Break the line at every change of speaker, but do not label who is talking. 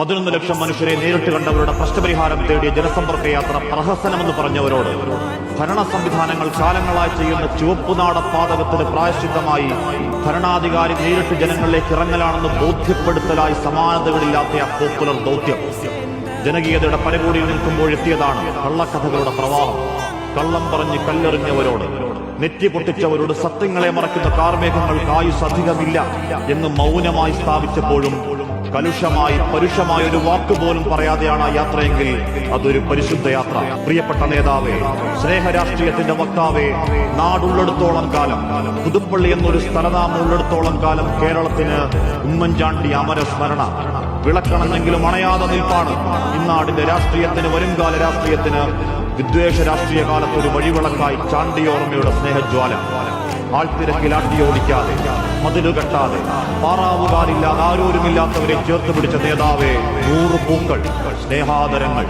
പതിനൊന്ന് ലക്ഷം മനുഷ്യരെ നേരിട്ട് കണ്ടവരുടെ പ്രശ്നപരിഹാരം തേടിയ ജനസമ്പർക്ക യാത്ര പ്രഹസനമെന്ന് പറഞ്ഞവരോട്. ഭരണ സംവിധാനങ്ങൾ കാലങ്ങളായി ചെയ്യുന്ന ചുവപ്പുനാട പാതകത്തിന് പ്രായശ്ചിത്തമായി ഭരണാധികാരി നേരിട്ട് ജനങ്ങളിലേക്ക് ഇറങ്ങലാണെന്ന് ബോധ്യപ്പെടുത്തലായി സമാനതകളില്ലാത്ത ആ പോപ്പുലർ ദൗത്യം. ജനകീയതയുടെ പരകോടിയിൽ നിൽക്കുമ്പോൾ എത്തിയതാണ് കള്ളക്കഥകളുടെ പ്രവാഹം. കള്ളം പറഞ്ഞ് കല്ലെറിഞ്ഞവരോട് നെറ്റി പൊട്ടിച്ചവരോട് സത്യങ്ങളെ മറക്കുന്ന കാർമേഘങ്ങൾക്ക് ആയുസ് അധികമില്ല എന്ന് മൗനമായി സ്ഥാപിച്ചപ്പോഴും കലുഷമായി പരുഷമായ ഒരു വാക്ക് പോലും പറയാതെയാണ് ആ യാത്രയെങ്കിൽ അതൊരു പരിശുദ്ധ യാത്ര. പ്രിയപ്പെട്ട നേതാവേ സ്നേഹരാഷ്ട്രീയത്തിന്റെ വക്താവേ നാടുള്ളിടത്തോളം കാലം പുതുപ്പള്ളി എന്നൊരു സ്ഥലനാമം ഉള്ളിടത്തോളം കാലം കേരളത്തിന് ഉമ്മൻചാണ്ടി അമരസ്മരണ വിളക്കണമെങ്കിലും അണയാതെ നിൽപ്പാണ്. ഇന്നാടിന്റെ രാഷ്ട്രീയത്തിന് വരുംകാല രാഷ്ട്രീയത്തിന് വിദ്വേഷ രാഷ്ട്രീയ കാലത്ത് ഒരു വഴിവിളക്കായി ചാണ്ടിയോർമ്മയുടെ സ്നേഹജ്വാല. ആൾത്തിരക്കിൽ ആട്ടിയോടിക്കാതെ മതിലു കെട്ടാതെ. പാറാവുകാരില്ലാതെ ആരോരുമില്ലാത്തവരെ ചേർത്ത് പിടിച്ച നേതാവേ നൂറ് പൂക്കൾ സ്നേഹാദരങ്ങൾ.